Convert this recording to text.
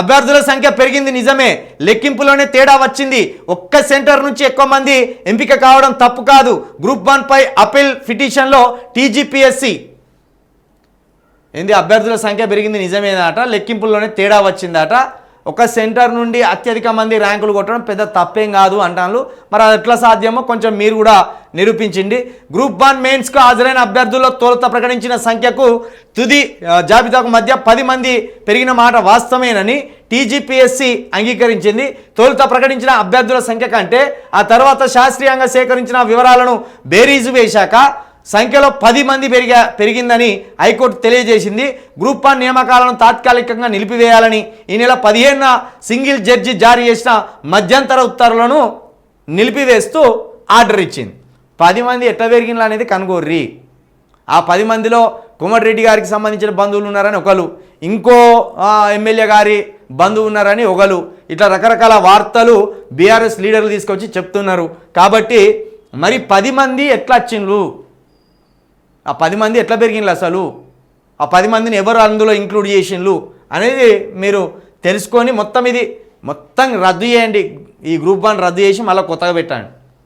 అభ్యర్థుల సంఖ్య పెరిగింది నిజమే. లెక్కింపులోనే తేడా వచ్చింది. ఒక్క సెంటర్ నుంచి ఎక్కువ మంది ఎంపిక కావడం తప్పు కాదు. గ్రూప్ వన్ పై అపీల్ పిటిషన్లో టీజీపీఎస్సి. ఏంది? అభ్యర్థుల సంఖ్య పెరిగింది నిజమేనట? లెక్కింపుల్లోనే తేడా వచ్చిందట? ఒక సెంటర్ నుండి అత్యధిక మంది ర్యాంకులు కొట్టడం పెద్ద తప్పేం కాదు అంటాను మరి అది ఎట్లా సాధ్యమో కొంచెం మీరు కూడా నిరూపించింది. గ్రూప్ వన్ మెయిన్స్కు హాజరైన అభ్యర్థుల్లో తొలుత ప్రకటించిన సంఖ్యకు తుది జాబితాకు మధ్య పది మంది పెరిగిన మాట వాస్తవమేనని టీజీపీఎస్సి అంగీకరించింది. తొలుత ప్రకటించిన అభ్యర్థుల సంఖ్య కంటే ఆ తర్వాత శాస్త్రీయంగా సేకరించిన వివరాలను బేరీజు వేశాక సంఖ్యలో పది మంది పెరిగా పెరిగిందని హైకోర్టు తెలియజేసింది. గ్రూప్ వన్ నియామకాలను తాత్కాలికంగా నిలిపివేయాలని ఈ నెల పదిహేనున సింగిల్ జడ్జి జారీ చేసిన మధ్యంతర ఉత్తర్వులను నిలిపివేస్తూ ఆర్డర్ ఇచ్చింది. పది మంది ఎట్లా పెరిగినలా అనేది కనుగోర్రి. ఆ పది మందిలో కోమటిరెడ్డి గారికి సంబంధించిన బంధువులు ఉన్నారని ఒకరు ఇంకో ఎమ్మెల్యే గారి బంధువు ఉన్నారని ఒకరు ఇట్లా రకరకాల వార్తలు బీఆర్ఎస్ లీడర్లు తీసుకొచ్చి చెప్తున్నారు. కాబట్టి మరి పది మంది ఎట్లా వచ్చిండ్రు ఆ పది మంది ఎట్లా పెరిగిండ్రు అసలు? ఆ పది మందిని ఎవరు అందులో ఇంక్లూడ్ చేసిండ్రు అనేది మీరు తెలుసుకొని మొత్తం ఇది మొత్తం రద్దు చేయండి. ఈ గ్రూప్ వన్ రద్దు చేసి మళ్ళీ కొత్తగా పెట్టండి.